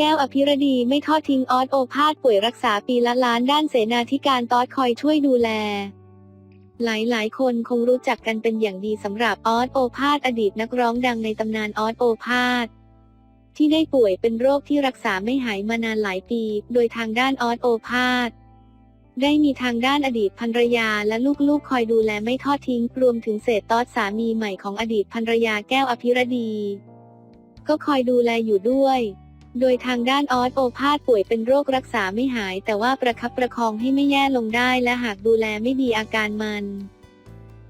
แก้วอภิรดีไม่ทอดทิ้งออสโอภาสป่วยรักษาปีละล้านด้านเสนาธิการตอสคอยช่วยดูแล หลายๆ คนคงรู้จักกันเป็นอย่างดีสำหรับออสโอภาสอดีตนักร้องดังในตำนานออสโอภาสที่ได้ป่วยเป็นโรคที่รักษาไม่หายมานานหลายปี โดยทางด้านออสโอภาสได้มีทางด้านอดีตภรรยาและลูกๆ คอยดูแลไม่ทอดทิ้ง รวมถึงเศษตอสสามีใหม่ของอดีตภรรยาแก้วอภิรดี ก็คอยดูแลอยู่ด้วย โดยทางด้านออสโอภาสป่วยเป็นโรครักษาไม่หาย แต่ว่าประคับประคองให้ไม่แย่ลงได้และหากดูแลไม่ดีอาการมัน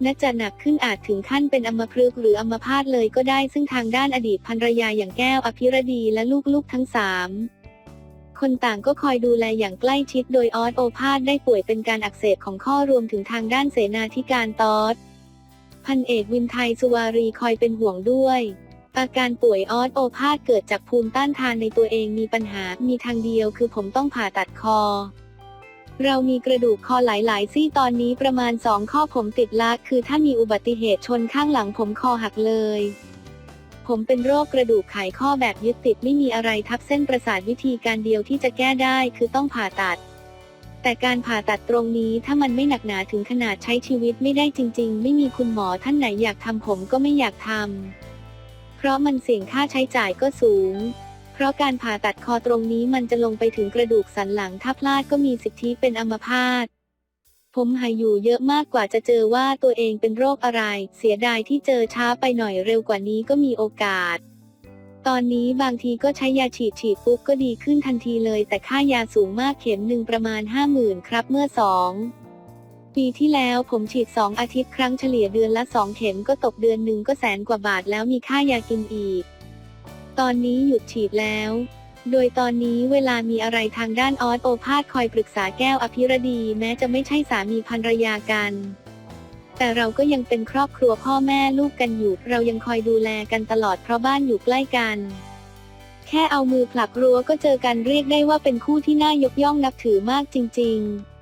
น่าจะหนักขึ้นอาจถึงขั้นเป็นอัมพฤกษ์หรืออัมพาตเลยก็ได้ ซึ่งทางด้านอดีตภรรยาอย่างแก้วอภิรดีและลูกๆทั้งสามคนต่างก็คอยดูแลอย่างใกล้ชิดโดยออสโอภาสได้ป่วยเป็นการอักเสบของข้อรวมถึงทางด้านเสนาธิการตอสพันเอกวินไทยสุวารีคอยเป็นห่วงด้วย อาการป่วยออสโอภาสเกิดจากภูมิต้านทานในตัวเองมีปัญหา มีทางเดียวคือผมต้องผ่าตัดคอ เรามีกระดูกคอหลาย ๆ ซี่ตอนนี้ประมาณสองข้อผมติดละคือถ้ามีอุบัติเหตุชนข้างหลังผมคอหักเลย ผมเป็นโรคกระดูกไขข้อแบบยึดติดไม่มีอะไรทับเส้นประสาทวิธีการเดียวที่จะแก้ได้คือต้องผ่าตัดแต่การผ่าตัดตรงนี้ถ้ามันไม่หนักหนาถึงขนาดใช้ชีวิตไม่ได้จริง ๆ ไม่มีคุณหมอท่านไหนอยากทำผมก็ไม่อยากทำ เพราะมันเสี่ยงค่าใช้จ่ายก็สูง เพราะการผ่าตัดคอตรงนี้มันจะลงไปถึงกระดูกสันหลังถ้าพลาดก็มีสิทธิเป็นอัมพาตผมหายอยู่เยอะมากกว่าจะเจอว่าตัวเองเป็นโรคอะไร เสียดายที่เจอช้าไปหน่อยเร็วกว่านี้ก็มีโอกาส ตอนนี้บางทีก็ใช้ยาฉีดฉีดปุ๊บก็ดีขึ้นทันทีเลย แต่ค่ายาสูงมากเข็มหนึ่งประมาณ 50,000 ครับเมื่อสอง ปีที่แล้วผมฉีด 2 อาทิตย์ครั้งเฉลี่ยเดือนละ 2 เข็มก็ตกเดือนหนึ่งก็แสนกว่าบาทแล้วมีค่ายากินอีก ตอนนี้หยุดฉีดแล้ว โดยตอนนี้เวลามีอะไรทางด้านออสโอภาสคอยปรึกษาแก้วอภิรดีแม้จะไม่ใช่สามีภรรยากัน แต่เราก็ยังเป็นครอบครัวพ่อแม่ลูกกันอยู่ เรายังคอยดูแลกันตลอดเพราะบ้านอยู่ใกล้กันแค่เอามือผลักรั้วก็เจอกันเรียกได้ว่าเป็นคู่ที่น่ายกย่องนับถือมากจริง ๆ